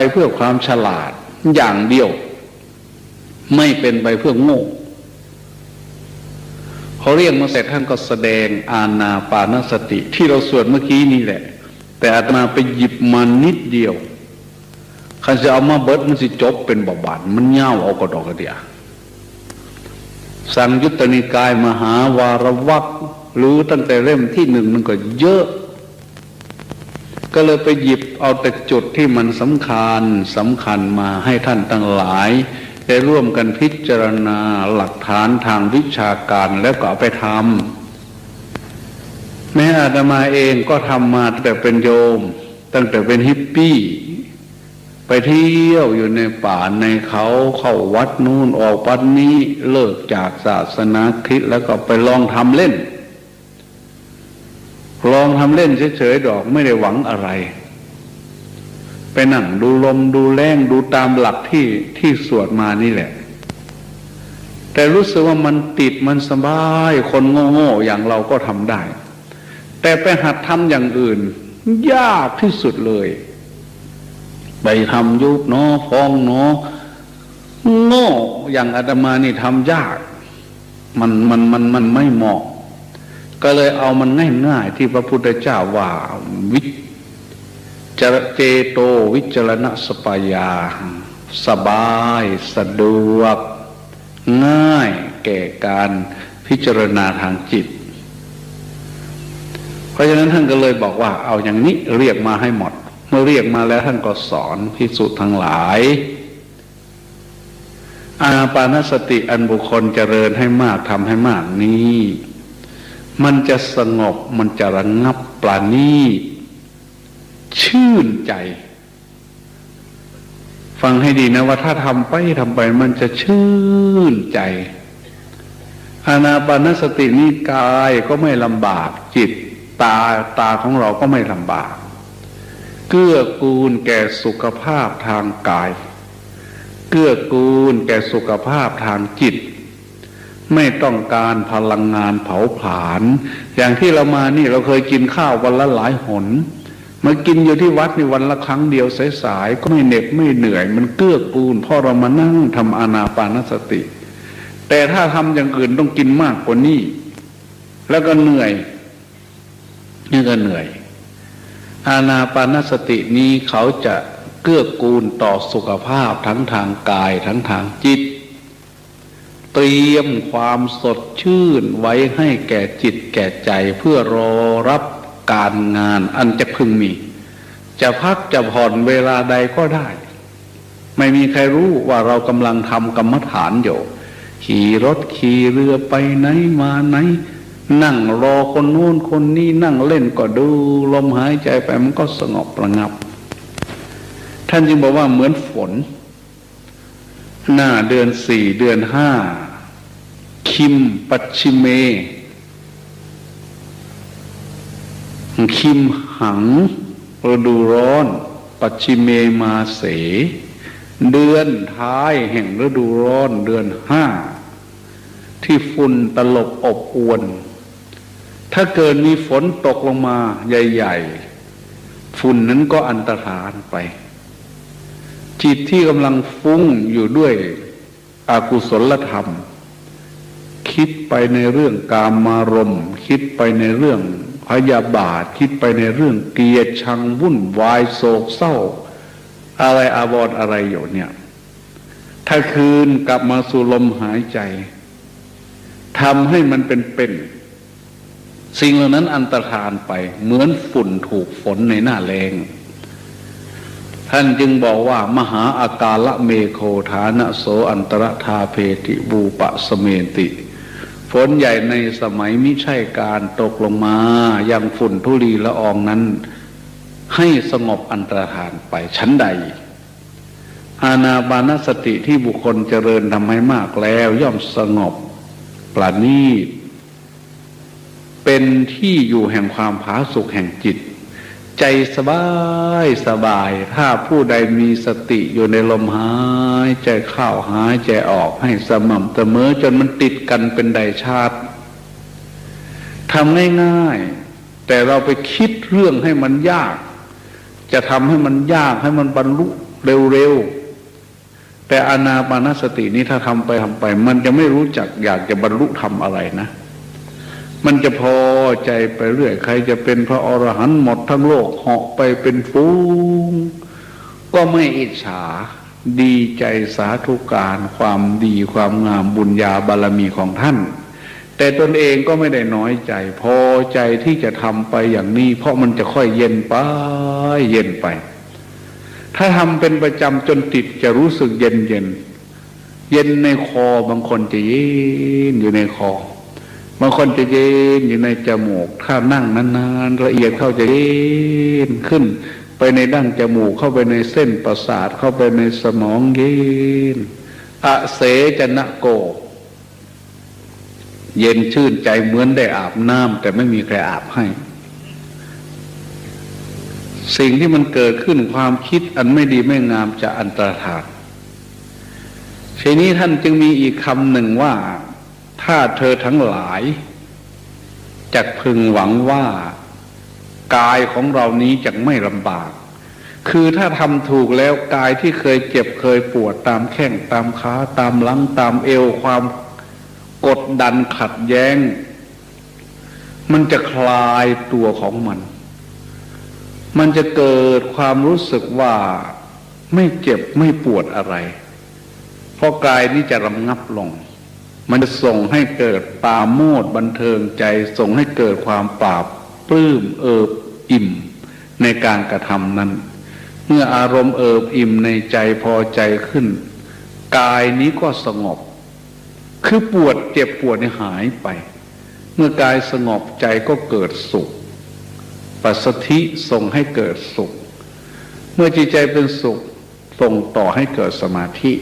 ไปเพื่อความฉลาดอย่างเดียว ไม่เป็นไปเพื่อโง่เขาเรียกมาเสร็จท่านก็แสดงอาณาปานสติ ที่เราสวดเมื่อกี้นี่แหละ แต่อาตมาไปหยิบมานิดเดียวคันจะเอามาเบิดมันสิจบเป็นบาบานมันเง่าเอากระดอกกระเดียสังยุตตนิกายมหาวารวักหรือตั้งแต่เล่มที่หนึ่งมันก็เยอะ ก็เลยไปหยิบเอาแต่จุดที่มันสำคัญสำคัญมาให้ท่านทั้งหลาย ได้ร่วมกันพิจารณาหลักฐานทางวิชาการแล้วก็เอาไปทำแม้อาตมาเองก็ทำมาตั้งแต่เป็นโยม ตั้งแต่เป็นฮิปปี้ ไปเที่ยวอยู่ในป่าในเขาเข้าวัดนู่นออกวัดนี้เลิกจากศาสนาคริสต์แล้วก็ไปลองทำเล่น องทำเล่นเฉยๆดอกไม่ได้หวังอะไร ไปนั่งดูลมดูแรงดูตามหลักที่ที่สวดมานี่แหละ แต่รู้สึกว่ามันติดมันสบายคนโง่ๆอย่างเราก็ทำได้ แต่ไปหัดทำอย่างอื่น ยากที่สุดเลยไปทำยุบเนาะฟองเนาะโง่อย่างอาตมานี่ทำยาก มันมันมันมันไม่เหมาะ ก็เลยเอามันง่ายๆที่พระพุทธเจ้าว่าวิจรเจโตวิจารณสปายา สบายสะดวก ง่ายแก่การพิจารณาทางจิต เพราะฉะนั้นท่านก็เลยบอกว่า เอาอย่างนี้เรียกมาให้หมด เมื่อเรียกมาแล้วท่านก็สอนพิสุทั้งหลายอานาปานสติอันบุคคลเจริญให้มากทำให้มากนี้ มันจะสงบมันจะระงงับปราณีชื่นใจ ฟังให้ดีนะว่าถ้าทำไปทำไปมันจะชื่นใจอานาปานสตินี้กายก็ไม่ลำบาก จิตตาตาของเราก็ไม่ลำบาก เกื้อกูลแก่สุขภาพทางกาย เกื้อกูลแก่สุขภาพทางจิต ไม่ต้องการพลังงานเผาผลาญอย่างที่เรามานี่เราเคยกินข้าววันละหลายหนมากินอยู่ที่วัดในวันละครั้งเดียวสายๆก็ไม่เหน็บไม่เหนื่อย มันเกื้อกูลเพราะเรามานั่งทำอานาปานสติ แต่ถ้าทำอย่างอื่นต้องกินมากกว่านี้แล้วก็เหนื่อยนี่ก็เหนื่อย อาณาปานสตินี้เขาจะเกื้อกูลต่อสุขภาพทั้งทางกายทั้งทางจิต เตรียมความสดชื่นไว้ให้แก่จิตแก่ใจเพื่อรอรับการงานอันจะพึงมี จะพักจะผ่อนเวลาใดก็ได้ ไม่มีใครรู้ว่าเรากำลังทำกรรมฐานอยู่ ขี่รถขี่เรือไปไหนมาไหน นั่งรอคนโน้นคนนี้นั่งเล่นก็ดู ลมหายใจไปมันก็สงบประงับ ท่านจึงบอกว่าเหมือนฝน หน้าเดือนสี่เดือนห้า คิมปัชชิเม คิมหังฤดูร้อน ปัชชิเมมาเส เดือนท้ายแห่งฤดูร้อนเดือนห้า ที่ฝุ่นตลบอบอวน ถ้าเกิดมีฝนตกลงมาใหญ่ ๆ ฝุ่นนั้นก็อันตรธานไป จิตที่กำลังฟุ้งอยู่ด้วยอากุศลธรรม คิดไปในเรื่องกามารมณ์คิดไปในเรื่องพยาบาท คิดไปในเรื่องเกลียดชังวุ่นวายโศกเศร้า อะไรอาวรณ์อะไรอยู่เนี่ย ถ้าคืนกลับมาสู่ลมหายใจทำให้มันเป็นเป็นสิ่งเหล่านั้นอันตรธานไป เหมือนฝุ่นถูกฝนในหน้าแรง ท่านจึงบอกว่ามหาอากาละเมโคฐานะโสอันตรธาเพติบูปะสเมติฝนใหญ่ในสมัยมิใช่การตกลงมายังฝุ่นทุลีละอองนั้น ให้สงบอันตรธานไปชั้นใด อาณาบานสติที่บุคคลเจริญทำให้มากแล้วย่อมสงบปราณีตเป็นที่อยู่แห่งความผาสุกแห่งจิต ใจสบายสบาย ถ้าผู้ใดมีสติอยู่ในลมหายใจเข้าหายใจออกให้สม่ำเสมอจนมันติดกันเป็นไดชาติทำง่ายๆแต่เราไปคิดเรื่องให้มันยาก จะทำให้มันยากให้มันบรรลุเร็วๆแต่อนาปานสตินี้ถ้าทำไปทำไป มันจะไม่รู้จักอยากจะบรรลุธรรมอะไรนะ มันจะพอใจไปเรื่อย ใครจะเป็นพระอรหันต์หมดทั้งโลกเหาะไปเป็นฟูง ก็ไม่อิจฉาดีใจสาธุการความดีความงามบุญญาบารมีของท่าน แต่ตนเองก็ไม่ได้น้อยใจ พอใจที่จะทำไปอย่างนี้ เพราะมันจะค่อยเย็นไป เย็นไป ถ้าทำเป็นประจำจนติดจะรู้สึกเย็นเย็น เย็นในคอบางคนจะเย็นอยู่ในคอ บางคนจะเย็นอยู่ในจมูก ถ้านั่งนานๆละเอียดเข้าจะเย็นขึ้น ไปในดั้งจมูกเข้าไปในเส้นประสาทเข้าไปในสมองเย็นอเสจนะโก เย็นชื่นใจเหมือนได้อาบน้ำแต่ไม่มีใครอาบให้ สิ่งที่มันเกิดขึ้นความคิดอันไม่ดีไม่งามจะอันตรธานทีนี้ท่านจึงมีอีกคำหนึ่งว่า ถ้าเธอทั้งหลายจะพึงหวังว่ากายของเรานี้จะไม่ลำบาก คือถ้าทำถูกแล้วกายที่เคยเจ็บเคยปวดตามแข้งตามขาตามหลังตามเอวความกดดันขัดแย้ง มันจะคลายตัวของมัน มันจะเกิดความรู้สึกว่าไม่เจ็บไม่ปวดอะไร เพราะกายนี้จะรำงับลง มันจะส่งให้เกิดปาโมดบันเทิงใจ ส่งให้เกิดความปราบปลื้มเอิบอิ่มในการกระทำนั้น เมื่ออารมณ์เอิบอิ่มในใจพอใจขึ้น กายนี้ก็สงบ คือปวดเจ็บปวดหายไป เมื่อกายสงบใจก็เกิดสุข ปัสสธิส่งให้เกิดสุข เมื่อจิตใจเป็นสุขส่งต่อให้เกิดสมาธิ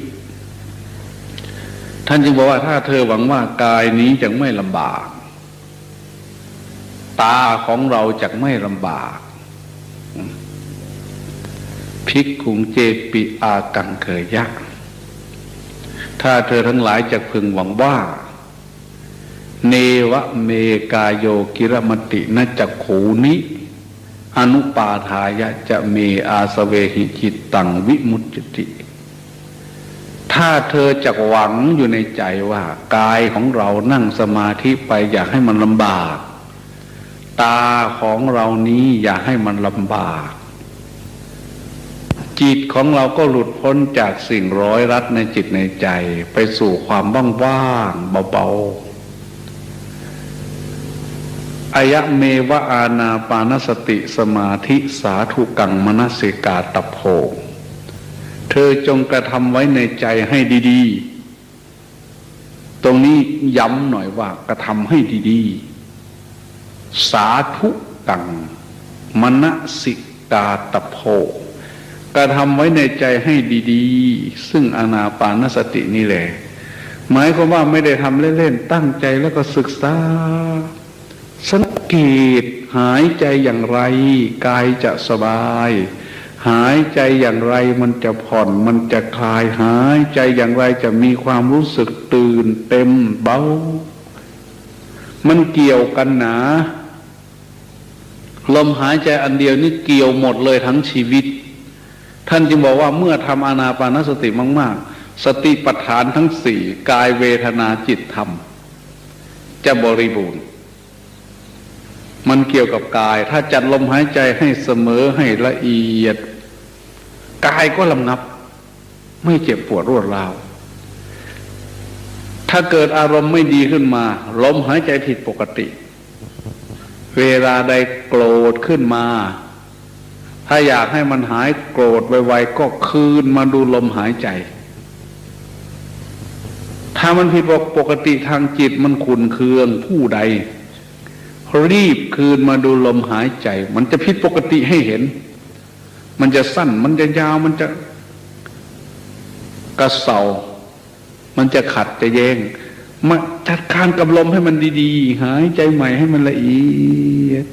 ท่านจึงบอกว่าถ้าเธอหวังว่ากายนี้จะไม่ลำบาก ตาของเราจะไม่ลำบากพิกขุงเจปิอากังเคยยักถ้าเธอทั้งหลายจะพึงหวังว่า เนวะเมกายโยกิรมตินจักขูนิอนุปาทายะจะเมอาสเวหิจิตตังวิมุตติ ถ้าเธอจะหวังอยู่ในใจว่ากายของเรานั่งสมาธิไปอยากให้มันลำบาก ตาของเรานี้อยากให้มันลำบาก จิตของเราก็หลุดพ้นจากสิ่งร้อยรัดในจิตในใจ ไปสู่ความว่างๆเบาๆอายะเมวะอาณาปานสติสมาธิสาธุกังมนสิกาตโพ เธอจงกระทำไว้ในใจให้ดีๆ ตรงนี้ย้ำหน่อยว่ากระทำให้ดีๆ สาธุกังมนสิกาตโพกระทำไว้ในใจให้ดีๆ ซึ่งอนาปานสตินี่แหละหมายความว่าไม่ได้ทำเล่นๆ ตั้งใจแล้วก็ศึกษา สังเกตหายใจอย่างไร กายจะสบาย หายใจอย่างไรมันจะผ่อนมันจะคลายหายใจอย่างไรจะมีความรู้สึกตื่นเต็มเบา มันเกี่ยวกันหนาลมหายใจอันเดียวนี่เกี่ยวหมดเลยทั้งชีวิต ท่านจึงบอกว่าเมื่อทำอานาปานสติมาก ๆ สติปัฏฐานทั้งสี่กายเวทนาจิตธรรม จะบริบูรณ์ มันเกี่ยวกับกาย ถ้าจัดลมหายใจให้เสมอให้ละเอียด กายก็ลำงับ ไม่เจ็บปวดรวดราว ถ้าเกิดอารมณ์ไม่ดีขึ้นมาลมหายใจผิดปกติ เวลาใดโกรธขึ้นมา ถ้าอยากให้มันหายโกรธไวๆก็คืนมาดูลมหายใจ ถ้ามันผิดปกติทางจิตมันขุนเคืองผู้ใด รีบคืนมาดูลมหายใจ มันจะผิดปกติให้เห็น มันจะสั้น มันจะยาว มันจะกระเสามันจะขัดจะแยงมาจัดการกับลมให้มันดีๆ หายใจใหม่ให้มันละเอียด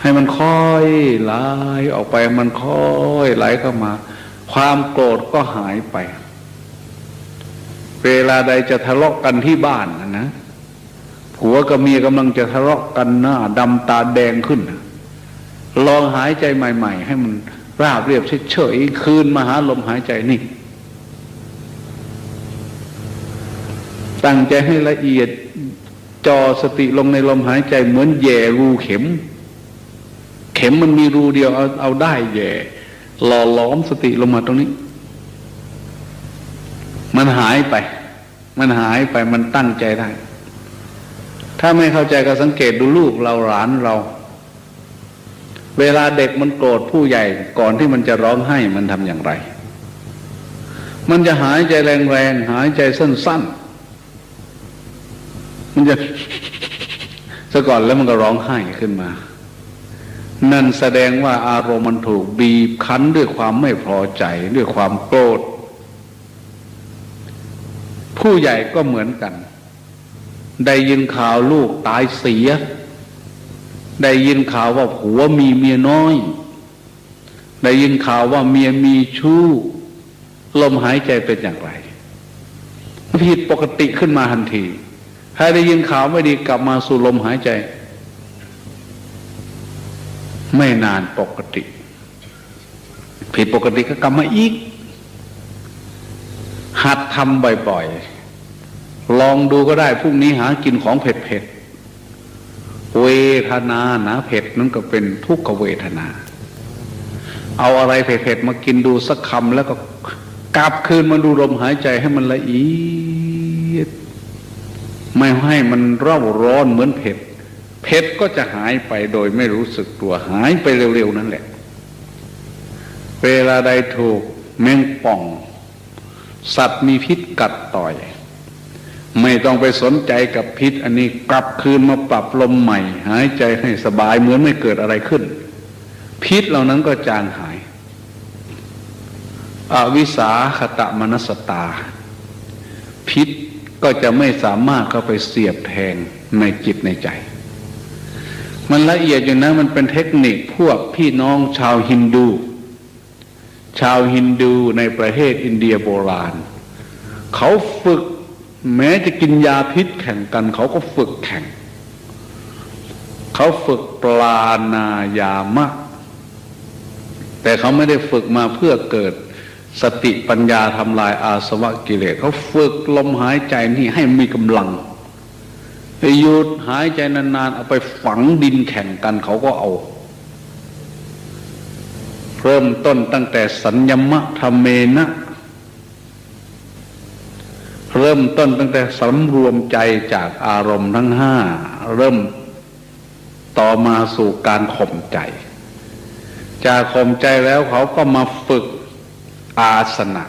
ให้มันค่อยไหลออกไป มันค่อยไหลเข้ามา ความโกรธก็หายไป เวลาใดจะทะเลาะกันที่บ้านนะนะ ผัวกับเมียกำลังจะทะเลาะกันหน้าดำตาแดงขึ้น ลองหายใจใหม่ ๆ ให้มันราบเรียบเฉยๆคืนมาหาลมหายใจนี่ ตั้งใจให้ละเอียดจอสติลงในลมหายใจเหมือนแย่รูเข็ม เข็มมันมีรูเดียวเอาเอาได้แย่หล่อล้อมสติลงมาตรงนี้ มันหายไป มันหายไปมันตั้งใจได้ ถ้าไม่เข้าใจก็สังเกตดูลูกเราหลานเรา เวลาเด็กมันโกรธผู้ใหญ่ก่อนที่มันจะร้องไห้มันทำอย่างไร มันจะหายใจแรงๆหายใจสั้นๆ มันจะซะก่อนแล้วมันก็ร้องไห้ขึ้นมา นั่นแสดงว่าอารมณ์มันถูกบีบคั้นด้วยความไม่พอใจด้วยความโกรธผู้ใหญ่ก็เหมือนกัน ได้ยินข่าวลูกตายเสีย ได้ยินข่าวว่าผัวมีเมียน้อย ได้ยินข่าวว่าเมียมีชู้ ลมหายใจเป็นอย่างไรผิดปกติขึ้นมาทันทีถ้าได้ยินข่าวไม่ดีกลับมาสู่ลมหายใจ ไม่นานปกติ ผิดปกติก็กลับมาอีก หัดทำบ่อยๆ ลองดูก็ได้พรุ่งนี้หากินของเผ็ดๆเวทนานะเผ็ดนั่นก็เป็นทุกขเวทนา เอาอะไรเผ็ดๆมากินดูสักคำแล้วก็กลับคืนมาดูลมหายใจให้มันละเอียดไม่ให้มันเร่าร้อนเหมือนเผ็ดเผ็ดก็จะหายไปโดยไม่รู้สึกตัวหายไปเร็วๆนั่นแหละ เวลาใดถูกแมงป่อง สัตว์มีพิษกัดต่อย ไม่ต้องไปสนใจกับพิษ อันนี้กลับคืนมาปรับลมใหม่ หายใจให้สบายเหมือนไม่เกิดอะไรขึ้น พิษเหล่านั้นก็จางหายอวิสาขตะมนสตา พิษก็จะไม่สามารถเข้าไปเสียบแทงในจิตในใจ มันละเอียดอยู่นะมันเป็นเทคนิคพวกพี่น้องชาวฮินดู ชาวฮินดูในประเทศอินเดียโบราณ เขาฝึก แม้จะกินยาพิษแข่งกัน เขาก็ฝึกแข่ง เขาฝึกปลานายามะ แต่เขาไม่ได้ฝึกมาเพื่อเกิดสติปัญญาทำลายอาสวะกิเลสเขาฝึกลมหายใจนี่ให้มีกำลังหยุดหายใจนานๆ เอาไปฝังดินแข่งกันเขาก็เอา เริ่มต้นตั้งแต่สัญญมะธรรมเมนะ เริ่มต้นตั้งแต่สำรวมใจจากอารมณ์ทั้งห้าเริ่มต่อมาสู่การข่มใจ จากข่มใจแล้วเขาก็มาฝึกอาสนะ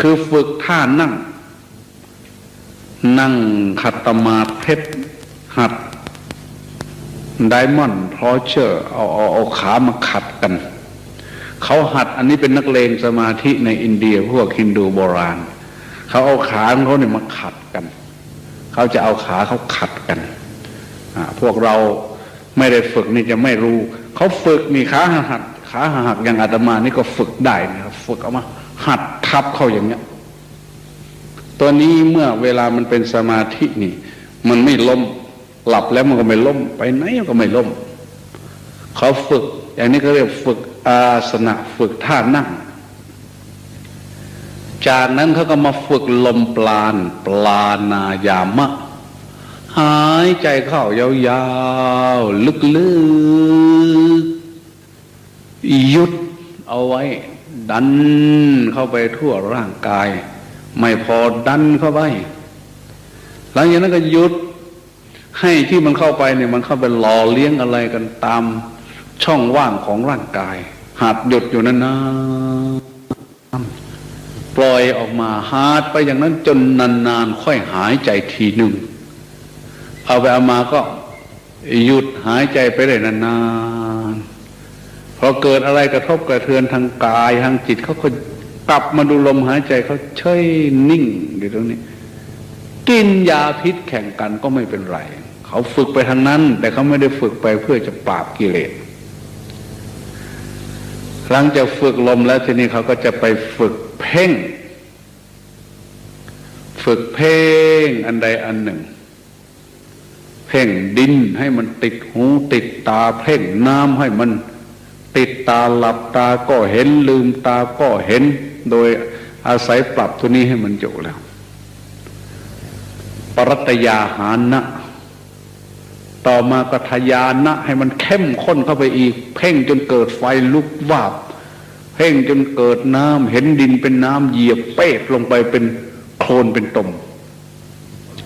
คือฝึกท่านั่ง นั่งขัตมาเพชรหัดไดมอนด์พอเชอร์เอาเอาเอาขามาขัดกัน เขาหัดอันนี้เป็นนักเลงสมาธิในอินเดียพวกฮินดูโบราณเเขาเอาขาของเขาเนี่ยมาขัดกัน เขาจะเอาขาเขาขัดกันพวกเราไม่ได้ฝึกนี่จะไม่รู้ เขาฝึกนี่ขาหัดขาหักอย่างอาตมานี่ก็ฝึกได้นะครับฝึกเอามา หัดทับเขาอย่างเนี้ย ตัวนี้เมื่อเวลามันเป็นสมาธินี่ มันไม่ล้มหลับแล้วมันก็ไม่ล้ม ไปไหนก็ไม่ล้มเขาฝึก อย่างนี้ก็เรียกฝึกอาสนะฝึกท่านั่ง จากนั้นเขาก็มาฝึกลมปราณปลานายามะ หายใจเข้ายาวๆ ลึกๆหยุดเอาไว้ ดันเข้าไปทั่วร่างกาย ไม่พอดันเข้าไป หลังจากนั้นก็หยุดให้ที่มันเข้าไปเนี่ยมันเข้าไปหล่อเลี้ยงอะไรกันตามช่องว่างของร่างกายหัดหยุดอยู่นั้นนะ ปล่อยออกมาหาดไปอย่างนั้นจนนานๆค่อยหายใจทีหนึ่ง เอาไปเอามาก็หยุดหายใจไปได้นานๆพอเกิดอะไรกระทบกระเทือนทางกายทางจิตเขาก็กลับมาดูลมหายใจเขาเฉยนิ่งอยู่ตรงนี้ กินยาพิษแข่งกันก็ไม่เป็นไร เขาฝึกไปทางนั้น แต่เขาไม่ได้ฝึกไปเพื่อจะปราบกิเลสหลังจากฝึกลมแล้วทีนี้เขาก็จะไปฝึก เพ่ง ฝึกเพ่งอันใดอันหนึ่ง เพ่งดินให้มันติดหูติดตา เพ่งน้ำให้มันติดตาหลับตาก็เห็นลืมตาก็เห็น โดยอาศัยปรับตัวนี้ให้มันอยู่แล้ว ปรัตยาหานะ ต่อมาก็ทยานะ ให้มันเข้มข้นเข้าไปอีก เพ่งจนเกิดไฟลุกวาบ เพ่งจนเกิดน้ำเห็นดินเป็นน้ำเหยียบเป๊ะลงไปเป็นโคลนเป็นตม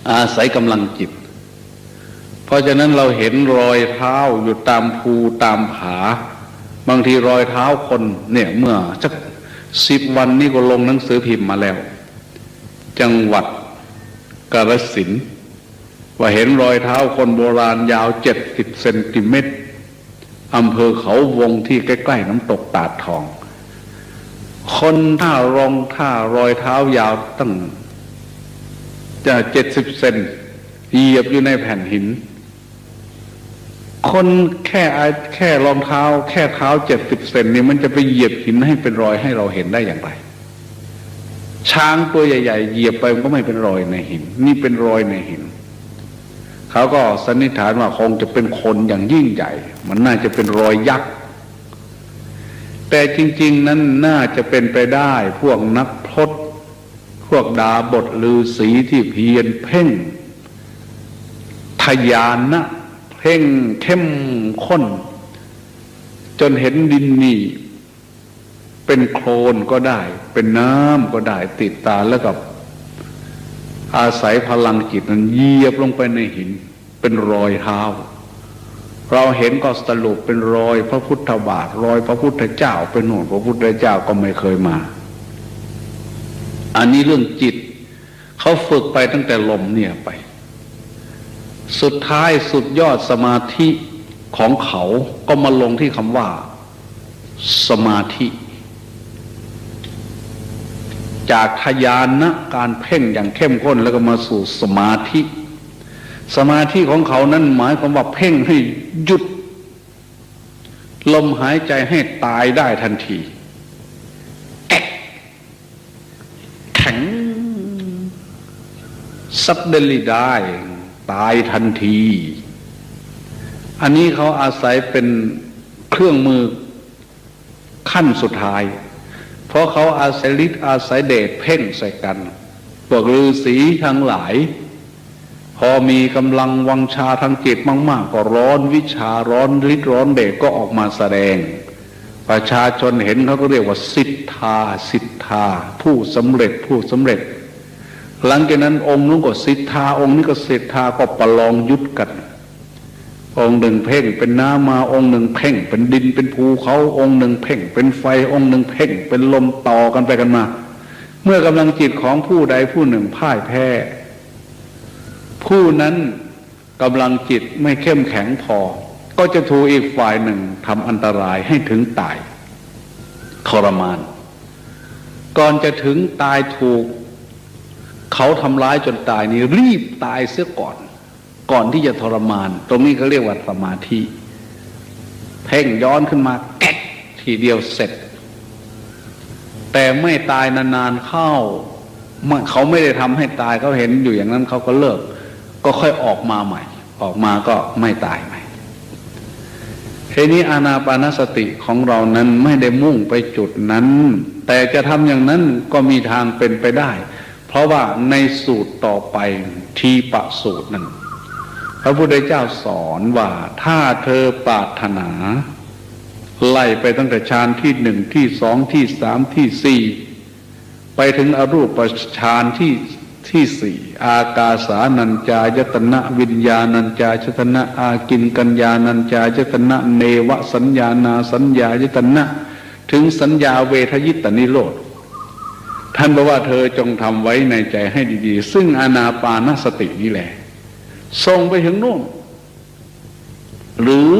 อาศัยกำลังจิต เพราะฉะนั้นเราเห็นรอยเท้าอยู่ตามภูตามผา บางทีรอยเท้าคนเนี่ยเมื่อสักสิบวันนี้ก็ลงหนังสือพิมพ์มาแล้ว จังหวัดกาฬสินว่าเห็นรอยเท้าคนโบราณยาวเจ็ดสิบเซนติเมตรอำเภอเขาวงที่ใกล้ ๆ น้ำตกตาดทอง คนท่ารองท่ารอยเท้ายาวตั้งจะเจ็ดสิบเซนเหยียบอยู่ในแผ่นหิน คนแค่อแค่รองเท้า แค่เท้าเจ็ดสิบเซนนี่มันจะไปเหยียบหินให้เป็นรอยให้เราเห็นได้อย่างไร ช้างตัวใหญ่ ๆ เหยียบไปมันก็ไม่เป็นรอยในหิน นี่เป็นรอยในหิน เขาก็สันนิษฐานว่าคงจะเป็นคนอย่างยิ่งใหญ่ มันน่าจะเป็นรอยยักษ์ แต่จริง ๆ นั้นน่าจะเป็นไปได้ พวกนักพรตพวกดาบทลือสีที่เพียรเพ่ง ทยานนะเพ่งเข้มข้น จนเห็นดินนี่เป็นโคลนก็ได้ เป็นน้ำก็ได้ติดตาแล้วกับ อาศัยพลังจิตนั้นเยียบลงไปในหิน เป็นรอยเท้า เราเห็นก็สรุปเป็นรอยพระพุทธบาทรอยพระพุทธเจ้าเป็นโน่นพระพุทธเจ้าก็ไม่เคยมา อันนี้เรื่องจิต เขาฝึกไปตั้งแต่ลมเนี่ยไป สุดท้ายสุดยอดสมาธิของเขาก็มาลงที่คำว่า สมาธิ จากทยานนะการเพ่งอย่างเข้มข้นแล้วก็มาสู่สมาธิ สมาธิของเขานั้นหมายความว่าเพ่งให้หยุด ลมหายใจให้ตายได้ทันทีแอะแข็งซับเดลิได้ตายทันที อันนี้เขาอาศัยเป็นเครื่องมือขั้นสุดท้าย เพราะเขาอาศัยฤทธิ์อาศัยเดชเพ่งใส่กันพวกฤาษีทั้งหลาย พอมีกำลังวังชาทางจิตมากๆ ก็ร้อนวิชาร้อนฤทธิ์ร้อนเดชก็ออกมาแสดง ประชาชนเห็นเขาก็เรียกว่าสิทธาสิทธา ผู้สำเร็จผู้สำเร็จ หลังจากนั้นองค์นู้นก็สิทธาองค์นี้ก็สิทธาก็ประลองยุดกัน องค์หนึ่งเพ่งเป็นน้ำมาองค์หนึ่งเพ่ง เป็นดินเป็นภูเขาองค์หนึ่งเพ่ง เป็นไฟองค์หนึ่งเพ่ง เป็นลมต่อกันไปกันมา เมื่อกำลังจิตของผู้ใดผู้หนึ่งพ่ายแพ้ ผู้นั้นกำลังจิตไม่เข้มแข็งพอ ก็จะถูกอีกฝ่ายหนึ่งทำอันตรายให้ถึงตายทรมาน ก่อนจะถึงตายถูก เขาทำร้ายจนตายนี่รีบตายเสียก่อน ก่อนที่จะทรมาน ตรงนี้เขาเรียกว่าสมาธิเพ่งย้อนขึ้นมาแก๊กทีเดียวเสร็จ แต่ไม่ตายนานๆเข้าเขาไม่ได้ทำให้ตายเขาเห็นอยู่อย่างนั้นเขาก็เลิก ก็ค่อยออกมาใหม่ ออกมาก็ไม่ตายใหม่ทีนี้อานาปานสติของเรานั้นไม่ได้มุ่งไปจุดนั้น แต่จะทำอย่างนั้นก็มีทางเป็นไปได้ เพราะว่าในสูตรต่อไปทีปะสูตรนั้น พระพุทธเจ้าสอนว่าถ้าเธอปรารถนา ไล่ไปตั้งแต่ฌานที่หนึ่งที่สองที่สามที่สี่ไปถึงอรูปฌานที่ ที่สี่อากาสานัญจายตนะวิญญาณัญจายตนะอากินกัญญานัญจายตนะเนวสัญญานาสัญญายตนะถึงสัญญาเวทยิตนิโรธท่านบอกว่าเธอจงทำไว้ในใจให้ดีๆ ซึ่งอานาปานสตินี่แหละส่งไปถึงโน่น หรือ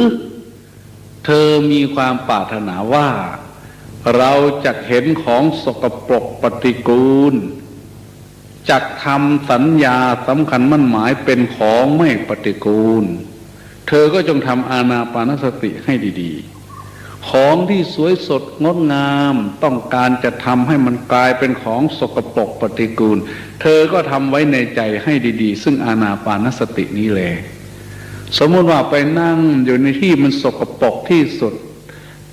เธอมีความปรารถนาว่า เราจะเห็นของสกปรกปฏิกูล จักทำสัญญาสำคัญมั่นหมายเป็นของไม่ปฏิกูล เธอก็จงทำอาณาปานสติให้ดีๆ ของที่สวยสดงดงามต้องการจะทำให้มันกลายเป็นของสกปรกปฏิกูล เธอก็ทำไว้ในใจให้ดีๆ ซึ่งอาณาปานสตินี้แหละสมมติว่าไปนั่งอยู่ในที่มันสกปรกที่สุด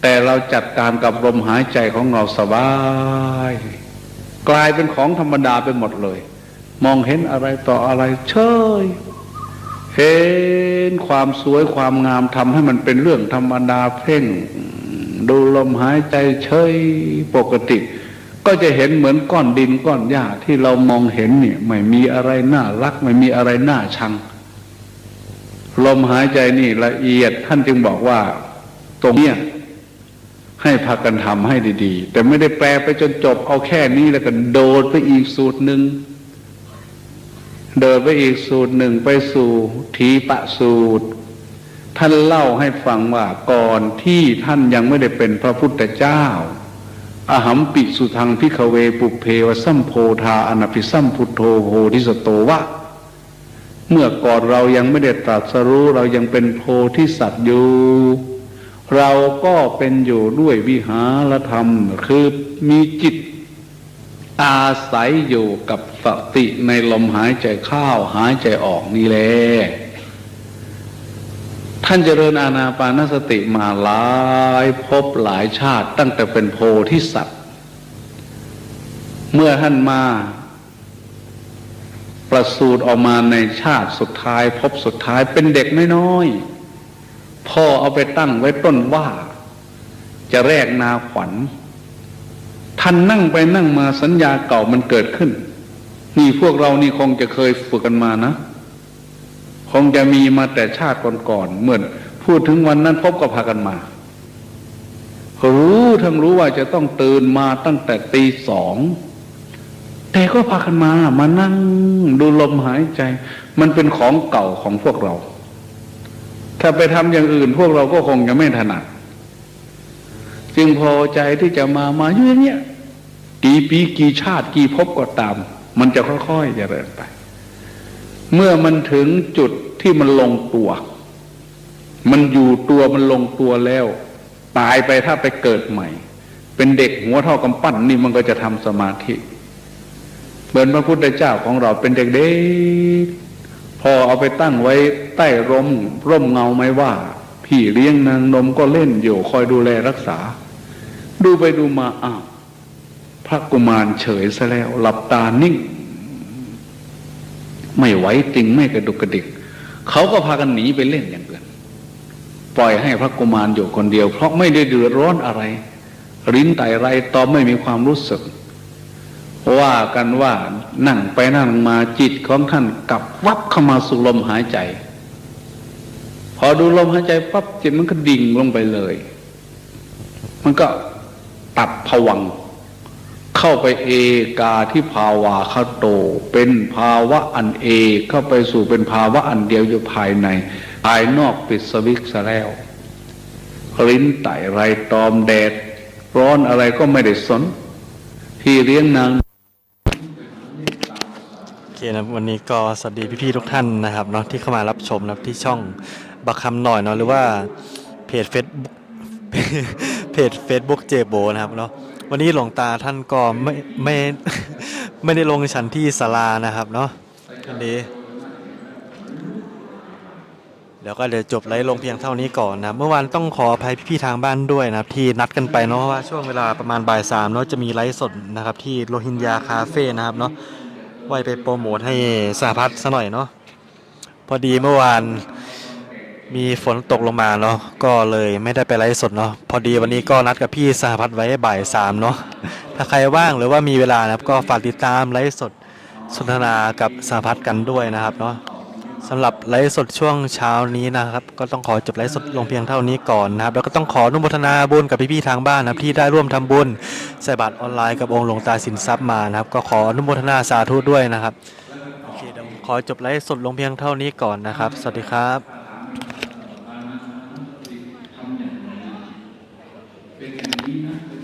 แต่เราจัดการกับลมหายใจของเราสบาย กลายเป็นของธรรมดาไปหมดเลย มองเห็นอะไรต่ออะไรเชยเห็นความสวยความงามทำให้มันเป็นเรื่องธรรมดาเพ่ง ดูลมหายใจเฉยปกติ ก็จะเห็นเหมือนก้อนดินก้อนหญ้าที่เรามองเห็นเนี่ยไม่มีอะไรน่ารัก ไม่มีอะไรน่าชัง ลมหายใจนี่ละเอียดท่านจึงบอกว่า ตรงเนี้ย ให้พากันทำให้ดีๆ แต่ไม่ได้แปลไปจนจบเอาแค่นี้แล้วก็โดดไปอีกสูตรหนึ่งเดินไปอีกสูตรหนึ่งไปสู่ทีปะสูตร ท่านเล่าให้ฟังว่าก่อนที่ท่านยังไม่ได้เป็นพระพุทธเจ้าอหัมปิสุทังพิขเวปุเพวสัมโพธาอนาภิสัมพุทโธโหทิสโตวะ เมื่อก่อนเรายังไม่ได้ตรัสรู้เรายังเป็นโพธิสัตว์อยู่ เราก็เป็นอยู่ด้วยวิหารธรรม คือมีจิต อาศัยอยู่กับสติในลมหายใจเข้าหายใจออกนี่แหละท่านเจริญอาณาปานสติมาหลายภพหลายชาติตั้งแต่เป็นโพธิสัตว์ เมื่อท่านมา ประสูติออกมาในชาติสุดท้าย พบสุดท้ายเป็นเด็กน้อยๆ พ่อเอาไปตั้งไว้ต้นว่า จะแรกนาขวัญท่านนั่งไปนั่งมาสัญญาเก่ามันเกิดขึ้น นี่พวกเรานี่คงจะเคยฝึกกันมานะ คงจะมีมาแต่ชาติก่อนๆเหมื่อพูดถึงวันนั้นพบก็พากันมา รู้ทั้งรู้ว่าจะต้องตื่นมาตั้งแต่ตีสองแต่ก็พากันมา มานั่งดูลมหายใจ มันเป็นของเก่าของพวกเรา ถ้าไปทำอย่างอื่น พวกเราก็คงจะไม่ถนัด จึงพอใจที่จะมามาอยู่อย่างเงี้ยกี่ปีกี่ชาติกี่ภพก็ตาม มันจะค่อยๆเจริญไป เมื่อมันถึงจุดที่มันลงตัว มันอยู่ตัวมันลงตัวแล้ว ตายไปถ้าไปเกิดใหม่ เป็นเด็กหัวเท่ากำปั้นนี่มันก็จะทำสมาธิเหมือนพระพุทธเจ้าของเราเป็นเด็กๆ พอเอาไปตั้งไว้ใต้ร่มร่มเงาไม่ว่า พี่เลี้ยงนางนมก็เล่นอยู่คอยดูแลรักษา ดูไปดูมาอ้าวพระกุมารเฉยซะแล้ว หลับตานิ่ง ไม่ไหวติงไม่กระดุกกระดิกเขาก็พากันหนีไปเล่นอย่างอื่นปล่อยให้พระกุมารอยู่คนเดียว เพราะไม่ได้เดือดร้อนอะไรริ้นไตไรตอมไม่มีความรู้สึก ว่ากันว่า นั่งไปนั่งมาจิตของท่านกลับวับเข้ามาสู่ลมหายใจ พอดูลมหายใจปั๊บจิตมันก็ดิ่งลงไปเลย มันก็ตัดผวัง เข้าไปเอกาที่ภาวาคาโต เป็นภาวะอันเอกเข้าไปสู่เป็นภาวะอันเดียวอยู่ภายใน ภายนอกปิดสวิกซะแล้วลิ้นไตไรตอมแดด ร้อนอะไรก็ไม่ได้สนพี่เลี้ยงนาง เคนะวันนี้ก็สวัสดีพี่ๆทุกท่านนะครับเนาะที่เข้ามารับชมนะครับที่ช่องบักคำหน่อยเนาะหรือว่าเพจเฟซบุ๊กเพจเฟซบุ๊กเจโบนะครับเนาะวันนี้หลวงตาท่านก็ไม่ไม่ไม่ได้ลงฉันที่ศาลานะครับเนาะวันนี้เดี๋ยวก็เดี๋ยวจบไลฟ์ลงเพียงเท่านี้ก่อนนะเมื่อวานต้องขออภัยพี่ๆทางบ้านด้วยนะที่นัดกันไปเนาะเพราะว่าช่วงเวลาประมาณบ่ายสามเนาะจะมีไลฟ์สดนะครับที่โรฮิงญาคาเฟ่นะครับเนาะ ไว้ไปโปรโมทให้สหพัฒน์ซะหน่อยเนาะพอดีเมื่อวานมีฝนตกลงมาเนาะก็เลยไม่ได้ไปไลฟ์สดเนาะพอดีวันนี้ก็นัดกับพี่สหพัฒน์ไว้บ่ายสามเนาะถ้าใครว่างหรือว่ามีเวลานะครับก็ฝากติดตามไลฟ์สดสนทนากับสหพัฒน์กันด้วยนะครับเนาะ สำหรับไลฟ์สดช่วงเช้านี้นะครับ ก็ต้องขอจบไลฟ์สดลงเพียงเท่านี้ก่อนนะครับ แล้วก็ต้องขออนุโมทนาบุญกับพี่ๆทางบ้านนะครับที่ได้ร่วมทำบุญใส่บาตรออนไลน์กับองค์หลวงตาสินทรัพย์มานะครับ ก็ขออนุโมทนาสาธุด้วยนะครับโอเคเดี๋ยวผมขอจบไลฟ์สดลงเพียงเท่านี้ก่อนนะครับ สวัสดีครับ